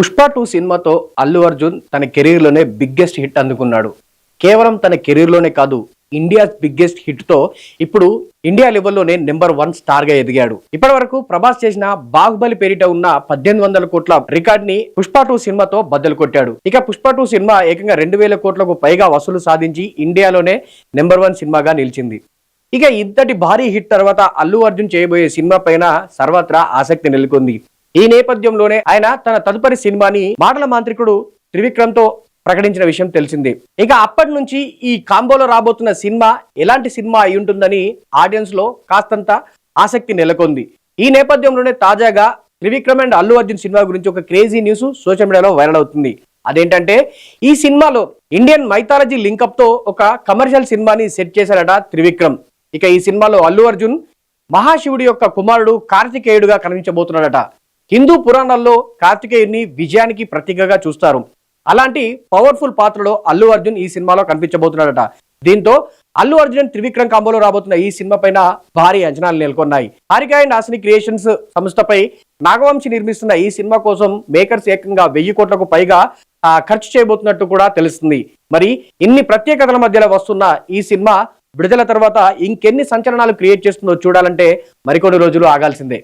Pushpa two సినిమాతో అల్లు అర్జున్ తన కెరీర్లోనే biggest hit అందుకున్నాడు. కేవలం తన కెరీర్లోనే కాదు ఇండియా బిగ్గెస్ట్ హిట్తో ఇప్పుడు ఇండియా లెవెల్లోనే నెంబర్ వన్ స్టార్గా ఎదిగాడు. ఇప్పటి వరకు ప్రభాస్ చేసిన బాహుబలి పేరిట ఉన్న పద్దెనిమిది వందల కోట్ల రికార్డ్ని పుష్ప టూ సినిమాతో బద్దలు కొట్టాడు. ఇక పుష్ప టూ సినిమా ఏకంగా రెండు వేల కోట్లకు పైగా వసూలు సాధించి ఇండియాలోనే నెంబర్ వన్ సినిమాగా నిలిచింది. ఇక ఇంతటి భారీ హిట్ తర్వాత అల్లు అర్జున్ చేయబోయే సినిమా పైన సర్వత్రా ఆసక్తి నెలకొంది. ఈ నేపథ్యంలోనే ఆయన తన తదుపరి సినిమాని మాటల మాంత్రికుడు త్రివిక్రమ్తో ప్రకటించిన విషయం తెలిసింది. ఇక అప్పటి నుంచి ఈ కాంబోలో రాబోతున్న సినిమా ఎలాంటి సినిమా అయి ఉంటుందని ఆడియన్స్లో కాస్తంత ఆసక్తి నెలకొంది. ఈ నేపథ్యంలోనే తాజాగా త్రివిక్రమ్ అండ్ అల్లు అర్జున్ సినిమా గురించి ఒక crazy news social media viral అవుతుంది. అదేంటంటే ఈ సినిమాలో ఇండియన్ మైథాలజీ లింకప్తో ఒక కమర్షియల్ సినిమాని సెట్ చేశారట త్రివిక్రమ్. ఇక ఈ సినిమాలో అల్లు అర్జున్ మహాశివుడి యొక్క కుమారుడు కార్తికేయుడుగా కనిపించబోతున్నాడట. హిందూ పురాణాల్లో కార్తికేయుని విజయానికి ప్రతీకగా చూస్తారు. అలాంటి పవర్ఫుల్ పాత్రలో అల్లు అర్జున్ ఈ సినిమాలో కనిపించబోతున్నాడట. దీంతో అల్లు అర్జున్ త్రివిక్రమ్ కాంబోలో రాబోతున్న ఈ సినిమా పైన భారీ అంచనాలు నెలకొన్నాయి. హారిక అండ్ క్రియేషన్స్ సంస్థపై నాగవంశి నిర్మిస్తున్న ఈ సినిమా కోసం మేకర్స్ ఏకంగా వెయ్యి కోట్లకు పైగా ఖర్చు చేయబోతున్నట్టు కూడా తెలుస్తుంది. మరి ఇన్ని ప్రత్యేకతల మధ్యలో వస్తున్న ఈ సినిమా విడుదల తర్వాత ఇంకెన్ని సంచలనాలు క్రియేట్ చేస్తుందో చూడాలంటే మరికొన్ని రోజులు ఆగాల్సిందే.